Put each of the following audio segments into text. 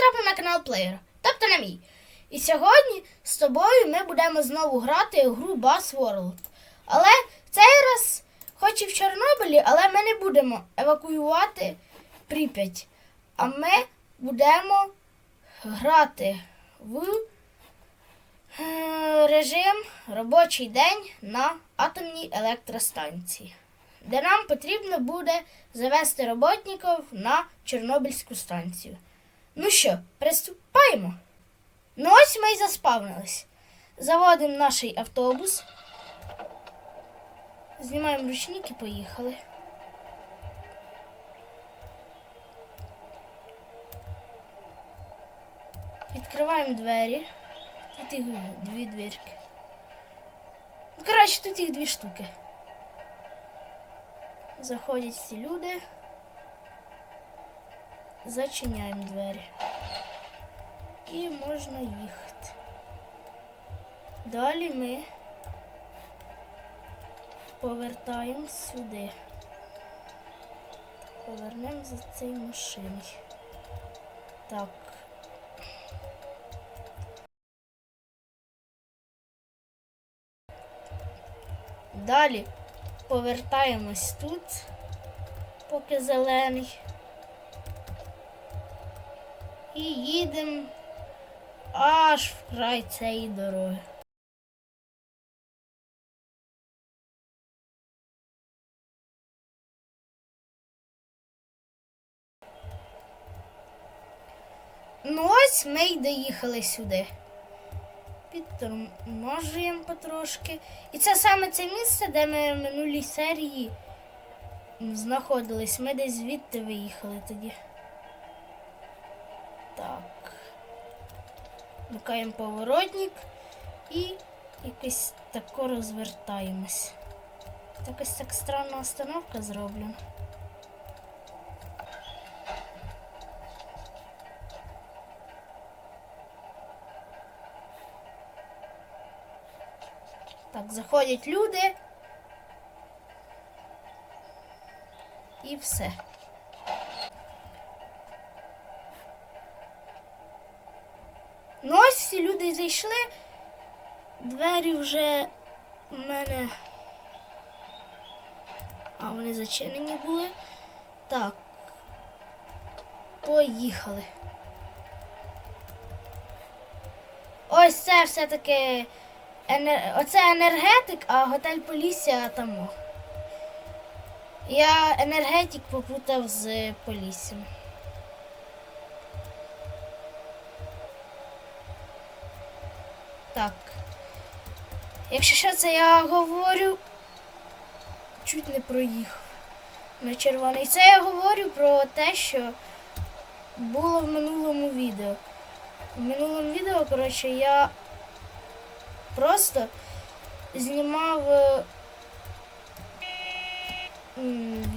потрапив на канал Плеєра, тобто на мій. І сьогодні з тобою ми будемо знову грати гру Bass World. Але цей раз, хоч і в Чорнобилі, але ми не будемо евакуювати Прип'ять. А ми будемо грати в е, режим робочий день на атомній електростанції, де нам потрібно буде завести роботників на Чорнобильську станцію. Ну що, приступаємо? Ну ось ми й заспавнились. Заводимо наш автобус. Знімаємо ручник і поїхали. Відкриваємо двері. Тут їх дві двірки. Ну, коротше, тут їх дві штуки. Заходять всі люди. Зачиняємо двері. І можна їхати. Далі ми повертаємо сюди. Повернемо за цією машиною. Так. Далі повертаємось тут, поки зелений. І їдемо аж в край цієї дороги. Ну ось ми й доїхали сюди. Підтормажуємо потрошки. І це саме це місце, де ми в минулій серії знаходились. Ми десь звідти виїхали тоді. Так. Вмикаємо поворотник і якось тако розвертаємось. Якось так странна остановка зроблена. Так, заходять люди. І все. Ну ось всі люди зайшли. Двері вже в мене. А, вони зачинені були. Так. Поїхали. Ось це все-таки енер... оце енергетик, а готель Полісся там. Я енергетик попутав з Поліссям. Так. Якщо що це я говорю, чуть не проїхав на червоний. Це я говорю про те, що було в минулому відео. В минулому відео, коротше, я просто знімав е,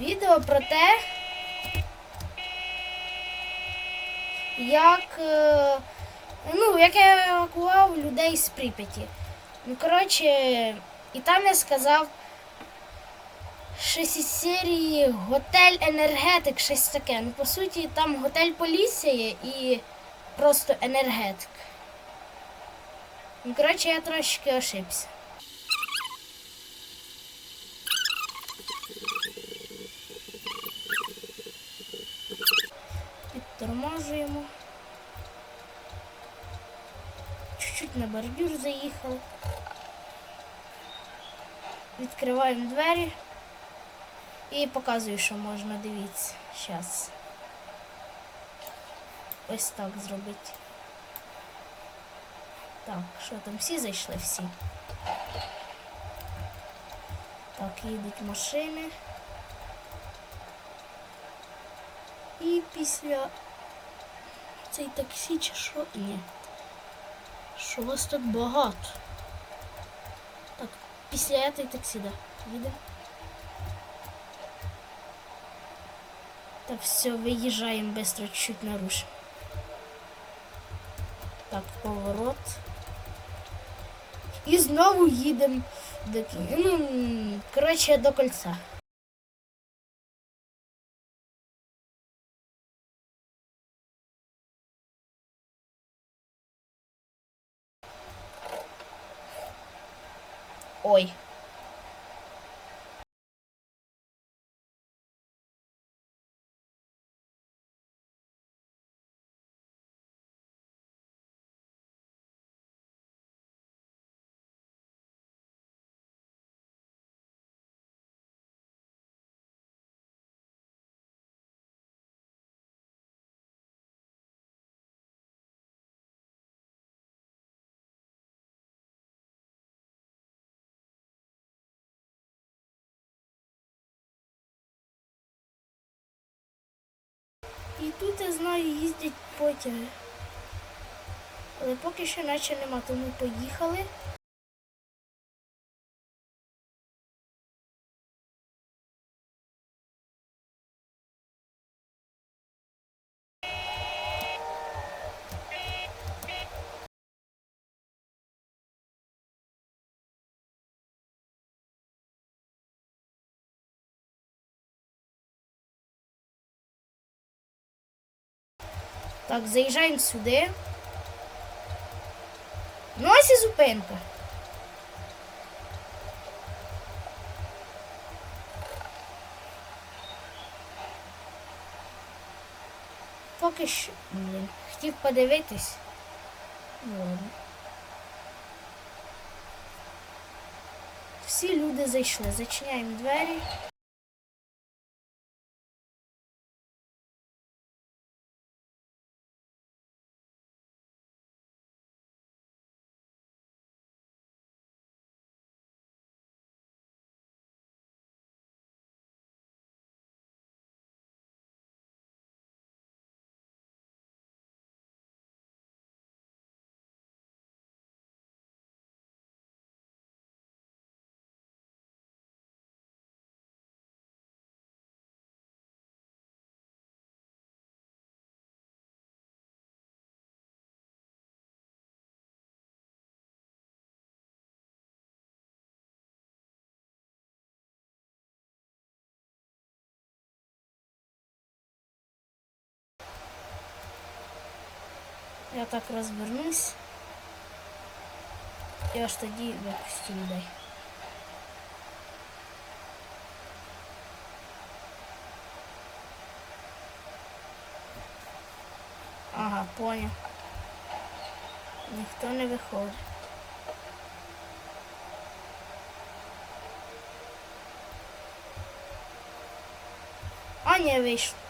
відео про те, як, е, ну, як я евакував людей з Прип'яті. Ну, коротше, і там я сказав щось із серії Готель Енергетик, щось таке. Ну, по суті, там готель Полісся є і просто енергетик. Ну, коротше, я трошки ошибся. Підтормажуємо. Чуть-чуть на бордюр заїхали. Відкриваємо двері і показую, що можна, дивіться. Зараз. Ось так зробити. Так, що там всі зайшли? Всі. Так, їдуть машини. І після цей таксі чи що? Ні. Що вас так багато? Так, після цієї таксі, да. Їде. Так, все, виїжджаємо быстро, чуть-чуть. Так, поворот. І знову їдемо до ну, коротше, до кольця. Oi. І тут, я знаю, їздять потяги. Але поки що наче нема, тому поїхали. Так, заїжджаємо сюди. Ну, ось і зупинка. Поки що. Блін. Хотів подивитись. Ладно. Всі люди зайшли. Зачиняємо двері. Я так розвернусь. І аж тоді випустю людей. Ага, понял. Ніхто не виходить. А, не вийшло.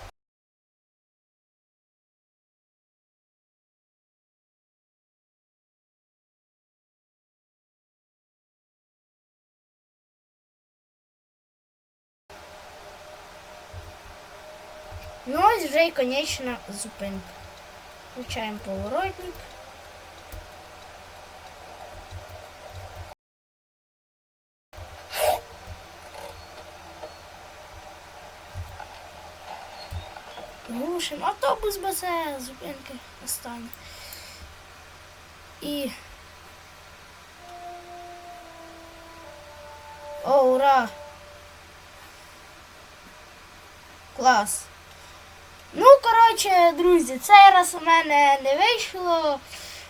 Ну ось вже і конечна зупинка. Включаємо поворотник. Глушимо автобус без е, зупинки останні. І. О, ура! Клас! Ну, коротше, друзі, цей раз у мене не вийшло.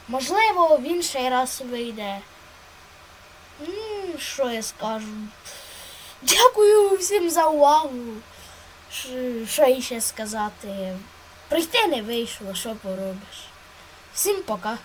Можливо, в інший раз вийде. Ну, що я скажу? Дякую всім за увагу. Що іще сказати? Прийти не вийшло, що поробиш. Всім пока.